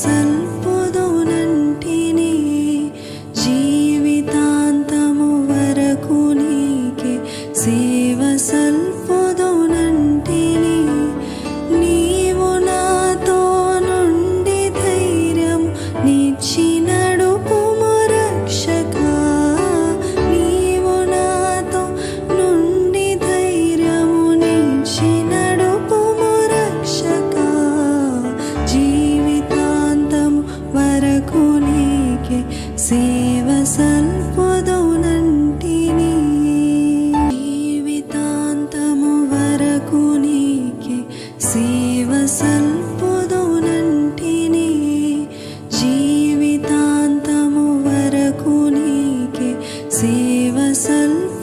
సల్పుదునంటిని జీవితాంతము వరకు నీకే సేవ సల్పు సేవ సల్పదోనంటిని జీవితాంతము వరకు నీకే సేవ సల్పదోనంటిని జీవితాంతము వరకు నీకే సేవ సల్ప